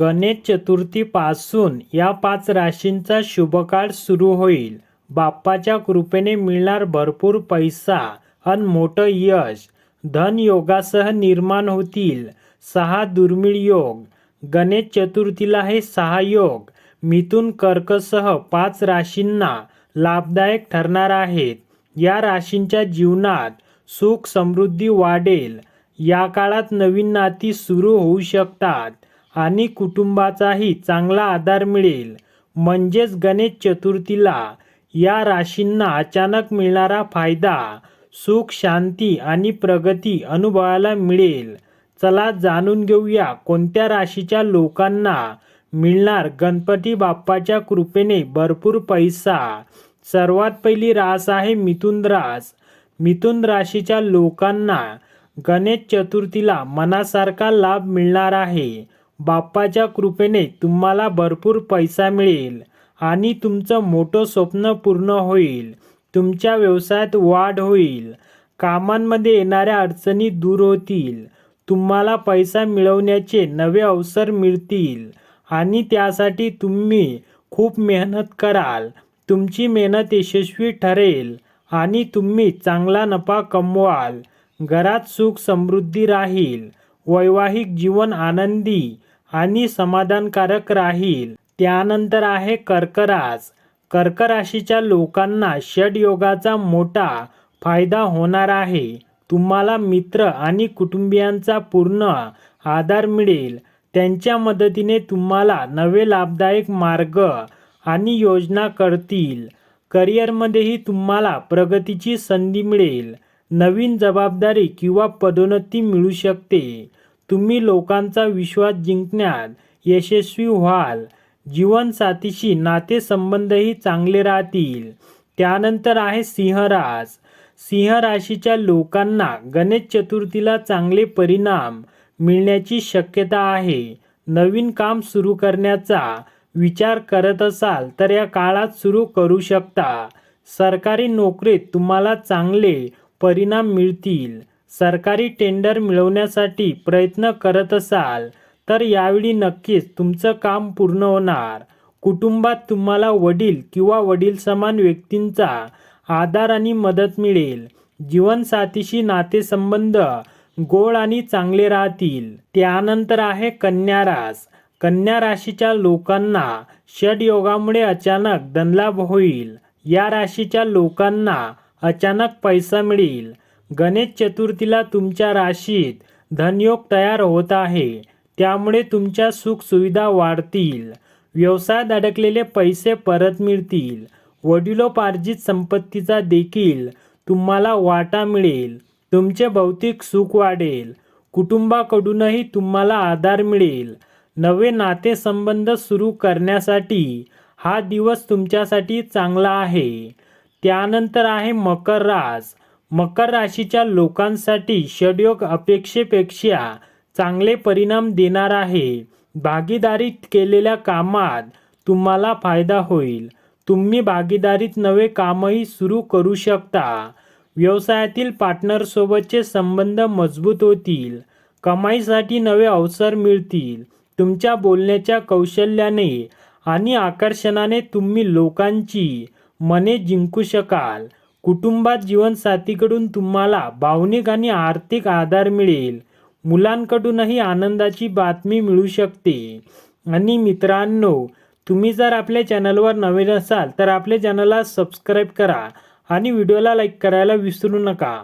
गणेश चतुर्थीपासून या पाच राशींचा शुभकाळ सुरू होईल. बाप्पाच्या कृपेने मिळणार भरपूर पैसा अन मोठं यश. धनयोगासह निर्माण होतील. सहा दुर्मिळ योग. गणेश चतुर्थीला हे सहा योग. मिथुन कर्कसह पाच राशींना लाभदायक ठरणार आहेत. या राशींच्या जीवनात सुख समृद्धी वाढेल. या काळात नवीन नाती सुरू होऊ शकतात. आणि कुटुंबाचाही चांगला आधार मिळेल. म्हणजेच गणेश चतुर्थीला या राशींना अचानक मिळणारा फायदा सुख शांती आणि प्रगती अनुभवायला मिळेल. चला जाणून घेऊया कोणत्या राशीच्या लोकांना मिळणार गणपती बाप्पाच्या कृपेने भरपूर पैसा. सर्वात पहिली रास आहे मिथुन रास. मिथुन राशीच्या लोकांना गणेश चतुर्थीला मनासारखा लाभ मिळणार आहे. बाप्पाच्या कृपेने तुम्हाला भरपूर पैसा मिळेल आणि तुमचं मोठं स्वप्न पूर्ण होईल. तुमच्या व्यवसायात वाढ होईल. कामांमध्ये येणाऱ्या अडचणी दूर होतील. तुम्हाला पैसा मिळवण्याचे नवे अवसर मिळतील आणि त्यासाठी तुम्ही खूप मेहनत कराल. तुमची मेहनत यशस्वी ठरेल आणि तुम्ही चांगला नफा कमवाल. घरात सुख समृद्धी राहील. वैवाहिक जीवन आनंदी आणि समाधानकारक राहील. त्यानंतर आहे कर्करास. कर्क राशीच्या लोकांना षडयोगाचा मोठा फायदा होणार आहे. तुम्हाला मित्र आणि कुटुंबियांचा पूर्ण आधार मिळेल. त्यांच्या मदतीने तुम्हाला नवे लाभदायक मार्ग आणि योजना करतील. करिअरमध्येही तुम्हाला प्रगतीची संधी मिळेल. नवीन जबाबदारी किंवा पदोन्नती मिळू शकते. तुम्ही लोकांचा विश्वास जिंकण्यात यशस्वी व्हाल. जीवनसाथीशी नातेसंबंधही चांगले राहतील. त्यानंतर आहे सिंहरास सिंह राशीच्या लोकांना गणेश चतुर्थीला चांगले परिणाम मिळण्याची शक्यता आहे. नवीन काम सुरू करण्याचा विचार करत असाल तर या काळात सुरू करू शकता. सरकारी नोकरीत तुम्हाला चांगले परिणाम मिळतील. सरकारी टेंडर मिळवण्यासाठी प्रयत्न करत असाल तर यावेळी नक्कीच तुमचं काम पूर्ण होणार. कुटुंबात तुम्हाला वडील किंवा वडील समान व्यक्तींचा आधार आणि मदत मिळेल. जीवनसाथीशी नातेसंबंध गोड आणि चांगले राहतील. त्यानंतर आहे कन्या रास. कन्या राशीच्या लोकांना षडयोगामुळे अचानक धनलाभ होईल. या राशीच्या लोकांना अचानक पैसा मिळेल. गणेश चतुर्थीला तुमच्या राशीत धनयोग तयार होत आहे. त्यामुळे तुमच्या सुखसुविधा वाढतील. व्यवसायात अडकलेले पैसे परत मिळतील. वडिलोपार्जित संपत्तीचा देखील तुम्हाला वाटा मिळेल. तुमचे भौतिक सुख वाढेल. कुटुंबाकडूनही तुम्हाला आधार मिळेल. नवे नातेसंबंध सुरू करण्यासाठी हा दिवस तुमच्यासाठी चांगला आहे. त्यानंतर आहे मकर रास. मकर राशीच्या लोकांसाठी षडयोग अपेक्षेपेक्षा चांगले परिणाम देणार आहे. भागीदारीत केलेल्या कामात तुम्हाला फायदा होईल. तुम्ही भागीदारीत नवे कामही सुरू करू शकता. व्यवसायातील पार्टनरसोबतचे संबंध मजबूत होतील. कमाईसाठी नवे अवसर मिळतील. तुमच्या बोलण्याच्या कौशल्याने आणि आकर्षणाने तुम्ही लोकांची मने जिंकू शकाल. कुटुंबात जीवनसाथीकडून तुम्हाला भावनिक आणि आर्थिक आधार मिळेल. मुलांकडूनही आनंदाची बातमी मिळू शकते. आणि मित्रांनो तुम्ही जर आपल्या चॅनलवर नवीन असाल तर आपल्या चॅनलला सबस्क्राईब करा आणि व्हिडिओला लाईक करायला विसरू नका.